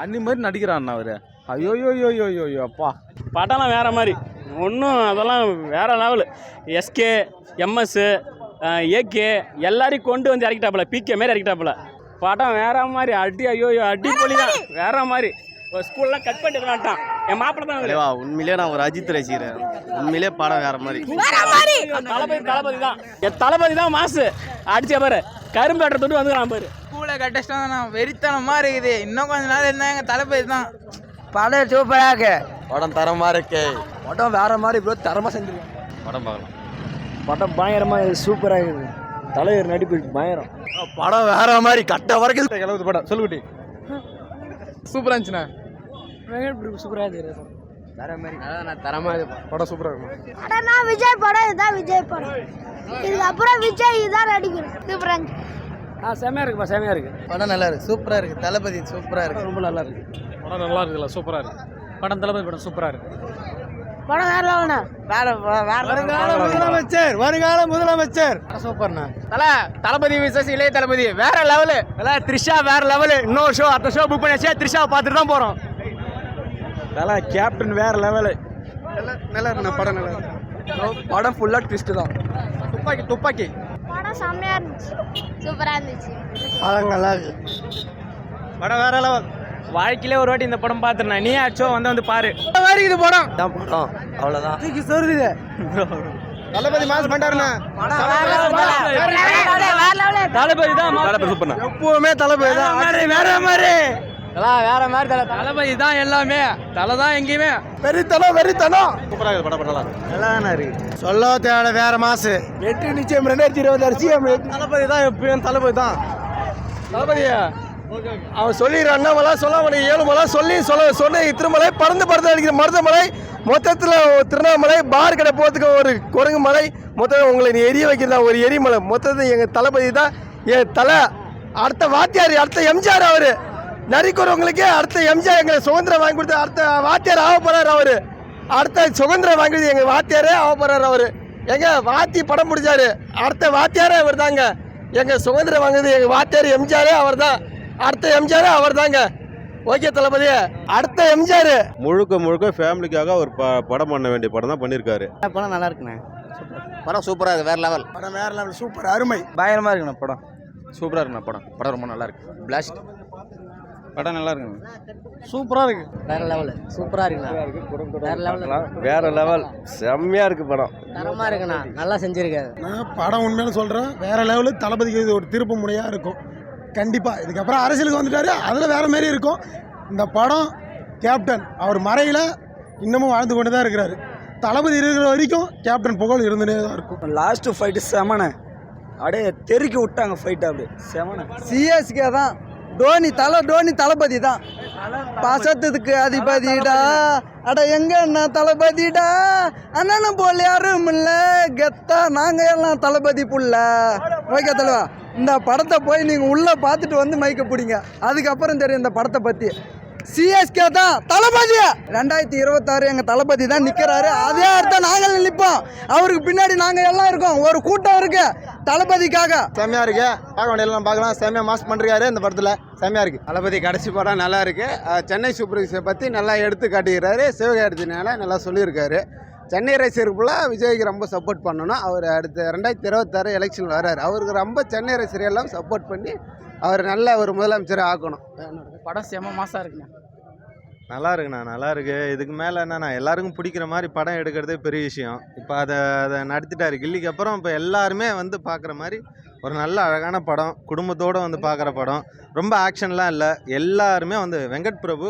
அன்னி மாதிரி நடிக்கிறான் அவரு. ஐயோ ஐயோ ஐயோ ஐயோ அப்பா. படம்லாம் வேறு மாதிரி. ஒன்றும் அதெல்லாம் வேறு லெவலு எஸ்கே எம்எஸ்ஸு ஏகே எல்லாரையும் கொண்டு வந்து இறக்கிட்டாப்புல. பிகே மாரி இறக்கிட்டாப்புல. படம் வேற மாதிரி. அடி ஐயோ அடி பொலி தான். வேற மாதிரி. ஸ்கூல்லாம் கட் பண்ணிட்டு மாட்டான் என் மாப்பிள்ள தான் உண்மையிலே நான் ஒரு அஜித் ரசிக்கிறேன் உண்மையிலே படம் வேற மாதிரி. தளபதி தளபதி தான். என் தளபதி தான் மாசு. அடிச்ச பாரு. கரும்பு வெட்டுற தொட்டு வந்துக்கிறான் பாரு. ஸ்கூலை கட்டஸ்டம் தான் வெறித்தனமாக இருக்குது. இன்னும் கொஞ்ச நாள் இருந்தால் எங்கள் தளபதி தான். படம் சூப்பராக இருக்கு. படம் தரமா இருக்கே. படம் வேற மாதிரி ப்ரோ தரமா செஞ்சிருக்கேன் படம் பார்க்கலாம். படம் பயங்கரமா சூப்பராக இருக்குது. தலைவர் நடிப்பு பயங்கரம். படம் வேற மாதிரி கட்ட வரைக்கும் எழுபது படம் சொல்லுகுட்டி சூப்பராக இருந்துச்சுண்ணா? சூப்பராக இருக்குது. வேற மாதிரி. அதான் தரமா இது படம். சூப்பராக இருக்கும்? படம்னா விஜய் படம் இதுதான் விஜய் படம். இதுக்கப்புறம் விஜய் இதான் நடிக்கணும். சூப்பரா இருந்துச்சு. ஆ செமையா இருக்குப்பா செமையா இருக்கு. படம் நல்லா இருக்கு. சூப்பராக இருக்குது தளபதி சூப்பராக இருக்குது ரொம்ப நல்லா இருக்கு. படம் நல்லா இருக்குல்ல சூப்பராக இருக்கு. படம் தளபதி படம் சூப்பரா இருக்கு. படம் வேற லெவல்ண்ணா வேற வருங்கால முதலமைச்சர் வருங்கால முதலமைச்சர். சூப்பர்ண்ணா. தல தளபதி விசஸ் இளைய தளபதி. வேற லெவலு. த்ரிஷா வேற லெவலு. இன்னொரு ஷோ அடுத்த ஷோ புக் பண்ணியாச்சு. த்ரிஷா பார்த்துட்டு தான் போறோம். நல்லா கேப்டன் வேற லெவலு. நல்லா இருக்கு படம் நல்லா இருக்கு. படம் ஃபுல்லா ட்விஸ்ட் தான். துப்பாக்கி துப்பாக்கி. படம் செம்மையா இருந்துச்சு. சூப்பரா இருந்துச்சு. படம் நல்லா இருக்கு. படம் வேற லெவல். வாழ்க்கையிலே ஒரு வாட்டி இந்த படம் பார்த்துருந்தேன். நீ ஆச்சோ வந்து வந்து பாரு. இது படம். தான் படம். அவ்வளோதான் தூக்கி சொருது தளபதி மாஸ் பண்ணிட்டாருண்ணா. தளபதி தான் தளபதி சூப்பர்ண்ணா எப்பவுமே தளபதி தான். வேற மாதிரி. வேற மாதிரி தல. தளபதி தான் எல்லாமே. தலை தான் எங்கேயுமே. வெறித்தனம் வெறித்தனம். சூப்பராக படம் இருக்கு நல்லா தானே இருக்கு. சொல்ல தேவை வேற மாசு. வெற்றி நிச்சயம் ரெண்டாயிரத்தி இருபத்தாறு சிஎம் தளபதி தான் எப்பயும் தளபதி தான். தளபதியா? அவன் சொல்லிடுற அண்ணாமலை சொல்லாமலை ஏழுமலை சொல்லி சொல்ல சொன்ன திருமலை பறந்து பறந்து அடிக்கிற மருதமலை மொத்தத்தில் திருவண்ணாமலை பார் கடை போகிறதுக்கு ஒரு குரங்கு மலை மொத்தம் உங்களை நீ எரிய வைக்கிறதா ஒரு எரிமலை. மொத்தத்தில் எங்கள் தளபதி தான் என் தலை. அடுத்த வாத்தியார் அடுத்த எம்ஜிஆர் அவர். நரிக்குறவங்களுக்கே அடுத்த எம்ஜிஆர் எங்களை சுதந்திரம் வாங்கி கொடுத்த அடுத்த வாத்தியார் ஆக போகிறார் அவர். அடுத்த சுதந்திரம் வாங்குறது எங்கள் வாத்தியாரே ஆக போகிறார் அவர். எங்க வாத்தி படம் முடிச்சாரு. அடுத்த வாத்தியாரே அவர் தாங்க எங்க சுதந்திரம் வாங்குறது எங்க வாத்தியார் எம்ஜிஆரே அவர் தான் அடுத்த எம்ஜிஆரே அவர் தாங்க ஓகே தளபதி. அடுத்த எம்ஜிஆர் முழுக்க முழுக்க ஃபேமிலிக்காக ஒரு ப படம் பண்ண வேண்டிய படம் தான் பண்ணியிருக்காரு படம் நல்லா இருக்குண்ணே? படம் சூப்பராக இருக்கு வேற லெவல் படம் வேற லெவல் சூப்பர் அருமை. பயங்கரமாக இருக்குண்ணா படம். சூப்பராக இருக்குண்ணா படம். படம் ரொம்ப நல்லா இருக்கு. பிளாஸ்ட் படம் நல்லா இருக்குண்ணா சூப்பரா இருக்கு. வேற லெவல் சூப்பரா இருக்குண்ணா. வேற லெவல் வேற லெவல் செம்மையா இருக்கு படம். தரமா இருக்குண்ணா. நல்லா செஞ்சிருக்காரு நான் படம் உண்மையில சொல்கிறேன் வேற லெவலு தளபதிக்கு இது ஒரு திருப்பு முனையாக இருக்கும். கண்டிப்பாக இதுக்கப்புறம் அரசியலுக்கு வந்துட்டாரு. அதில் வேற மாதிரி இருக்கும். இந்த படம் கேப்டன் அவர் மறையில் இன்னமும் வாழ்ந்து கொண்டு தான் இருக்கிறாரு. தளபதி இருக்கிற வரைக்கும் கேப்டன் புகழ் இருந்துனே தான் இருக்கும். லாஸ்ட் ஃபைட்டு செமனே. அப்படியே தெருக்கி விட்டாங்க ஃபைட் அப்படியே. செமனே. சிஎஸ்கே தான். டோனி தலை டோனி தளபதி தான் பாசத்துக்கு அதிபதிடா. அட எங்க அண்ணா தளபதிடா? அண்ணனும் போல யாரும் இல்லை. கெத்தா நாங்கள் எல்லாம் தளபதி புள்ள. ஓகே தலைவா இந்த படத்தை போய் நீங்கள் உள்ளே பார்த்துட்டு வந்து மைக்க பிடிங்க. அதுக்கப்புறம் தெரியும் இந்த படத்தை பற்றி சிஎஸ்கே தான் தளபதி. ரெண்டாயிரத்தி இருபத்தாறு எங்க தளபதி தான் நிக்கிறாரு. அதே அர்த்தம் நாங்கள் நிற்போம் அவருக்கு பின்னாடி நாங்க எல்லாம் இருக்கோம். ஒரு கூட்டம் இருக்கு. தளபதிக்காக. செம்மையா இருக்கு. பார்க்க வேண்டியதெல்லாம் பார்க்கலாம். செம்மையா மாஸ் பண்ணிருக்காரு இந்த படத்தில். செம்மையா இருக்கு. தளபதி கடைசி படம் நல்லா இருக்கு. சென்னை சூப்பர் கிங்ஸை பற்றி நல்லா எடுத்து காட்டிக்கிறாரு. சிவகார்த்தினால நல்லா சொல்லியிருக்காரு. சென்னை ரசிகர் ஃபுல்லாக விஜய்க்கு ரொம்ப சப்போர்ட் பண்ணணும். அவர் அடுத்த ரெண்டாயிரத்தி இருபத்தாறு எலெக்ஷன் வராரு அவருக்கு ரொம்ப சென்னை ரசிகர் எல்லாம் சப்போர்ட் பண்ணி அவர் நல்ல ஒரு முதலமைச்சரை ஆக்கணும். படம் செம மாசா இருக்குண்ணா. நல்லா இருக்குண்ணா நல்லா இருக்கு. இதுக்கு மேலே என்னண்ணா எல்லாருக்கும் பிடிக்கிற மாதிரி படம் எடுக்கிறதே பெரிய விஷயம். இப்போ அதை அதை நடத்திட்டாரு கில்லிக்கு அப்புறம் இப்போ எல்லாருமே வந்து பார்க்குற மாதிரி ஒரு நல்ல அழகான படம் குடும்பத்தோடு வந்து பார்க்குற படம். ரொம்ப ஆக்ஷன்லாம் இல்லை. எல்லாருமே வந்து வெங்கட் பிரபு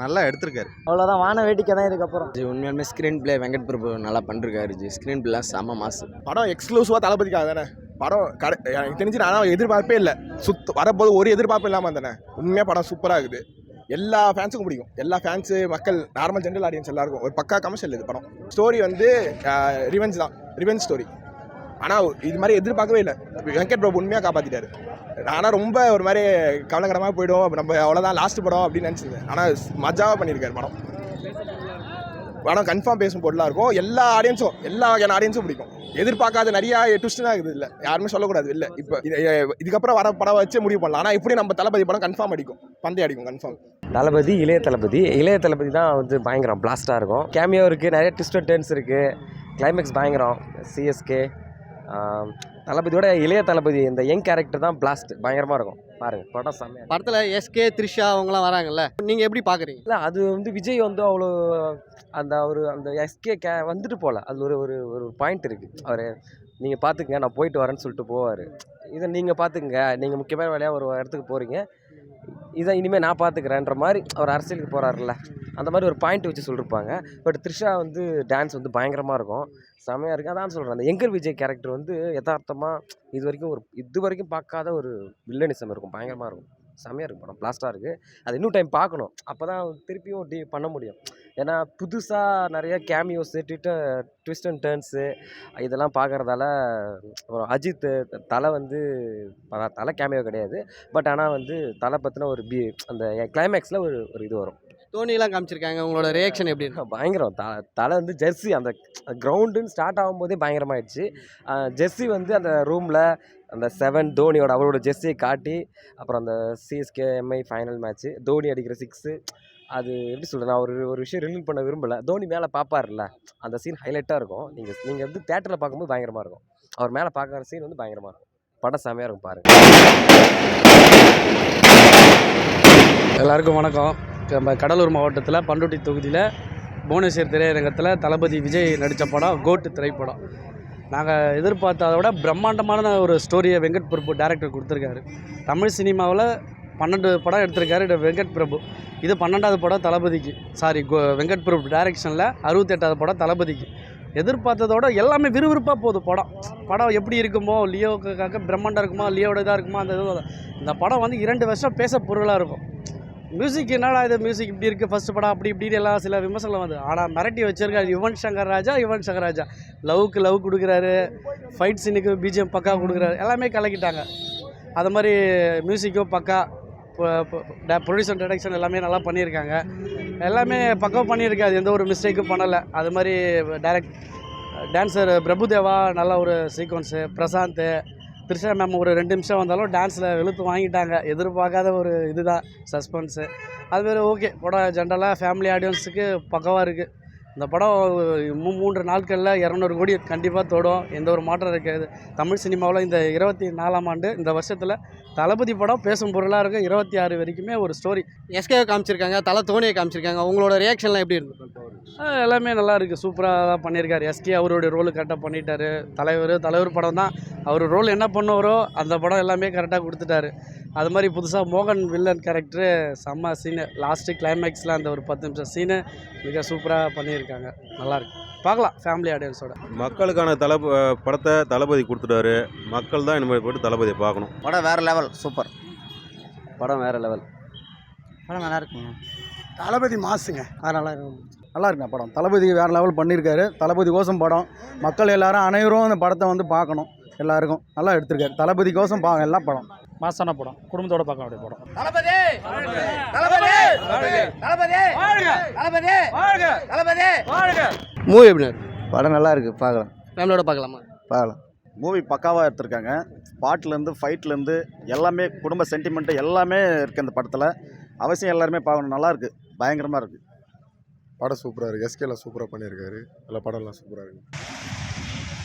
நல்லா எடுத்திருக்காரு. அவ்வளோதான் வான வேடிக்கை தான் இதுக்கப்புறம் உண்மையாலுமே ஸ்க்ரீன் பிளே வெங்கட் பிரபு நல்லா பண்ணிருக்காரு ஜி. ஸ்க்ரீன் பிளே செம்ம மாசு. படம் எக்ஸ்க்ளூசிவாக தளபதிக்காக தானே? படம் கடை எனக்கு தெரிஞ்சு நான் எதிர்பார்ப்பே இல்லை. சுத்த வரப்போது ஒரு எதிர்பார்ப்பு இல்லாமல் தானே உண்மையாக படம் சூப்பராக இருக்குது. எல்லா ஃபேன்ஸுக்கும் பிடிக்கும். எல்லா ஃபேன்ஸு மக்கள் நார்மல் ஜென்ரல் ஆடியன்ஸ் எல்லாருக்கும். ஒரு பக்கா கமர்ஷியல் இது படம். ஸ்டோரி வந்து ரிவெஞ்ச் தான். ரிவெஞ்ச் ஸ்டோரி ஆனால் இது மாதிரி எதிர்பார்க்கவே இல்லை. வெங்கட் பிரபு உண்மையாக காப்பாற்றிட்டாரு ஆனால் ரொம்ப ஒரு மாதிரி கவலைக்கிடமாக போயிடும். நம்ம அவ்வளோதான் லாஸ்ட் படம் அப்படின்னு நினச்சிருந்தேன். ஆனால் மஜாவாக பண்ணியிருக்காரு படம். படம் கன்ஃபார்ம் பேசும் பொருளாக இருக்கும் எல்லா ஆடியன்ஸும் எல்லா வகையான ஆடியன்ஸும் பிடிக்கும். எதிர்பார்க்காத நிறைய ட்விஸ்ட்டுனா இருக்குது இல்லை. யாருமே சொல்லக்கூடாது இல்லை. இப்போ இதுக்கப்புறம் வர படம் வச்சு முடிவு பண்ணலாம். ஆனால் இப்படி நம்ம தளபதி படம் கன்ஃபார்ம் அடிக்கும். பந்தய அடிக்கும் கன்ஃபார்ம் தளபதி இளைய தளபதி. இளைய தளபதி தான் வந்து பயங்கரம் பிளாஸ்டாக இருக்கும். கேமியோ இருக்குது நிறைய ட்விஸ்ட் டேர்ன்ஸ் இருக்குது கிளைமேக்ஸ் பயங்கரம். சிஎஸ்கே தளபதியோட இளைய தளபதி இந்த யங் கேரக்டர் தான் பிளாஸ்ட் பயங்கரமாக இருக்கும். பாருங்க படம் செம்மையா படத்தில் எஸ்கே த்ரிஷா அவங்களாம் வராங்கல்ல? நீங்கள் எப்படி பார்க்குறீங்க இல்லை அது வந்து விஜய் வந்து அவ்வளோ அந்த ஒரு அந்த எஸ்கே கே வந்துட்டு போகல அது ஒரு ஒரு ஒரு பாயிண்ட் இருக்குது அவர் நீங்கள் பார்த்துக்குங்க நான் போயிட்டு வரேன்னு சொல்லிட்டு போவார். இதை நீங்கள் பார்த்துக்குங்க நீங்கள் முக்கியமான வேலையாக ஒரு இடத்துக்கு போகிறீங்க இதை இனிமேல் நான் பார்த்துக்கிறேன்ற மாதிரி அவர் அரசியலுக்கு போகிறாருல்ல அந்த மாதிரி ஒரு பாயிண்ட் வச்சு சொல்லியிருப்பாங்க பட் த்ரிஷா வந்து டான்ஸ் வந்து பயங்கரமாக இருக்கும். செமையாக இருக்கும் அதான் சொல்கிறேன் அந்த எங்கர் விஜய் கேரக்டர் வந்து யதார்த்தமாக இது வரைக்கும் ஒரு இது வரைக்கும் பார்க்காத ஒரு வில்லனிசம் இருக்கும். பயங்கரமாக இருக்கும். செமையாக இருக்கும் படம். பிளாஸ்டாக இருக்குது அது இன்னும் டைம் பார்க்கணும். அப்போ தான் திருப்பியும் டி பண்ண முடியும். ஏன்னா புதுசாக நிறைய cameos twitter twist and turns இதெல்லாம் பார்க்குறதால அப்புறம் அஜித் தலை வந்து ப- தலை கேமியோ கிடையாது. பட் ஆனால் வந்து தலை பற்றின ஒரு பி அந்த கிளைமேக்ஸில் ஒரு ஒரு இது வரும். தோனிலாம் காமிச்சிருக்காங்க. உங்களோட ரியாக்ஷன் எப்படி இருக்கு பயங்கரம். த தலை வந்து ஜெர்சி அந்த கிரவுண்டுன்னு ஸ்டார்ட் ஆகும்போதே பயங்கரமாயிடுச்சு. ஜெர்சி வந்து அந்த ரூமில் அந்த செவன் தோனியோட அவரோட ஜெர்சியை காட்டி அப்புறம் அந்த CSK MI final match Dhoni அடிக்கிற சிக்ஸு அது எப்படி சொல்கிறது நான் ஒரு ஒரு விஷயம் ரிலீவ் பண்ண விரும்பலை. தோனி மேலே பார்ப்பார்ல அந்த சீன் ஹைலைட்டாக இருக்கும். நீங்கள் நீங்கள் வந்து தேட்டரில் பார்க்கும்போது பயங்கரமாக இருக்கும். அவர் மேலே பார்க்குற சீன் வந்து பயங்கரமாக இருக்கும். படம் செமையாக இருக்கும் பாருங்க. எல்லாருக்கும் வணக்கம். நம்ம கடலூர் மாவட்டத்தில் பண்ருட்டி தொகுதியில் புவனேஸ்வர் திரையரங்கத்தில் தளபதி விஜய் நடித்த படம் கோட்டு திரைப்படம். நாங்கள் எதிர்பார்த்ததை விட பிரம்மாண்டமான ஒரு ஸ்டோரியை வெங்கட் பிரபு டேரக்டர் கொடுத்துருக்காரு. தமிழ் சினிமாவில் பன்னெண்டு படம் எடுத்திருக்காரு வெங்கட் பிரபு. இது பன்னெண்டாவது படம் தளபதிக்கு. சாரி வெங்கட் பிரபு டைரக்ஷனில் அறுபத்தெட்டாவது படம் தளபதிக்கு. எதிர்பார்த்ததோட எல்லாமே விறுவிறுப்பாக போகுது படம். படம் எப்படி இருக்குமோ லியோக்காக பிரம்மாண்டம் இருக்குமா லியோட இதாக இருக்குமா அந்த இது இந்த படம் வந்து இரண்டு வருஷம் பேச பொருளாக இருக்கும். மியூசிக் என்னடா இது? மியூசிக் இப்படி இருக்குது ஃபஸ்ட்டு படம் அப்படி இப்படின்னு எல்லாம் சில விமர்சனம் வந்து ஆனால் மிரட்டி வச்சிருக்காரு யுவன் சங்கர் ராஜா யுவன் சங்கர் ராஜா. லவ்க்கு லவ் கொடுக்குறாரு. ஃபைட் சீனுக்கு பிஜிஎம் பக்கா கொடுக்குறாரு. எல்லாமே கலக்கிட்டாங்க. அது மாதிரி மியூசிக்கும் பக்கா ப்ரொடியூசர் டைரக்ஷன் எல்லாமே நல்லா பண்ணியிருக்காங்க. எல்லாமே பக்கம் பண்ணியிருக்காது எந்த ஒரு மிஸ்டேக்கும் பண்ணலை. அது மாதிரி டைரக்ட் டான்ஸர் பிரபுதேவா நல்ல ஒரு சீக்வன்ஸு பிரசாந்த் த்ரிஷா மேம் ஒரு ரெண்டு நிமிஷம் வந்தாலும் டான்ஸில் வெளுத்து வாங்கிட்டாங்க. எதிர்பார்க்காத ஒரு இதுதான் சஸ்பென்ஸு அதுமாரி ஓகே படம் ஜென்ரலாக ஃபேமிலி ஆடியன்ஸுக்கு பக்கவாக இருக்குது இந்த படம் மூ மூன்று நாட்களில் இரநூறு கோடி கண்டிப்பாக தொடும். எந்த ஒரு மாற்றம் இருக்காது. தமிழ் சினிமாவில் இந்த இருபத்தி நாலாம் ஆண்டு இந்த வருஷத்தில் தளபதி படம் பேசும் பொருளாக இருக்கும். இருபத்தி ஆறு வரைக்குமே ஒரு ஸ்டோரி எஸ்கே காமிச்சிருக்காங்க தலை தோனியை காமிச்சிருக்காங்க. உங்களோட ரியாக்ஷன்லாம் எப்படி இருந்துச்சு எல்லாமே நல்லா இருக்குது சூப்பராக தான் பண்ணியிருக்காரு. எஸ்கே அவருடைய ரோலு கரெக்டாக பண்ணிட்டாரு. தலைவர் தலைவர் படம் தான். அவர் ரோல் என்ன பண்ணுவாரோ அந்த படம் எல்லாமே கரெக்டாக கொடுத்துட்டாரு. அது மாதிரி புதுசாக மோகன் வில்லன் கேரக்டரு செம்ம சீனு லாஸ்ட்டு கிளைமேக்ஸில் அந்த ஒரு பத்து நிமிஷம் சீனு மிக சூப்பராக பண்ணியிருக்காங்க. நல்லாயிருக்கு பார்க்கலாம் ஃபேமிலி ஆடியன்ஸோட மக்களுக்கான தள படத்தை தளபதி கொடுத்துட்டாரு. மக்கள் தான் இனிமேல் போட்டு தளபதியை பார்க்கணும். படம் வேறு லெவல் சூப்பர். படம் வேறு லெவல் படம் நல்லா இருக்குங்க. தளபதி மாசுங்க. அது நல்லா இருக்கும் நல்லா இருக்குங்க படம். தளபதி வேறு லெவல் பண்ணியிருக்காரு. தளபதி கோசம் படம். மக்கள் எல்லாரும் அனைவரும் அந்த படத்தை வந்து பார்க்கணும். எல்லாருக்கும் நல்லா எடுத்திருக்காரு. தளபதி கோசம் பா எல்லா படம். மாசான படம். குடும்பத்தோட பார்க்க வேண்டிய படம். தளபதி! தளபதி! தளபதி! தளபதி! தளபதி! மூவி எப்படி படம் நல்லா இருக்கு. பார்க்கலாம். ஃபேமிலியோட பார்க்கலாமா? பார்க்கலாம். மூவி பக்காவாக எடுத்திருக்காங்க. பாட்டுலேருந்து ஃபைட்லேருந்து எல்லாமே குடும்ப சென்டிமெண்ட்டு எல்லாமே இருக்குது அந்த படத்தில். அவசியம் எல்லாருமே பார்க்கணும். நல்லா இருக்கு. பயங்கரமாக இருக்குது படம் சூப்பராக இருக்குது எஸ்கேலாம் சூப்பராக பண்ணியிருக்காரு. எல்லா படம்லாம் சூப்பராக இருக்குது